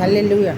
హల్లెలూయా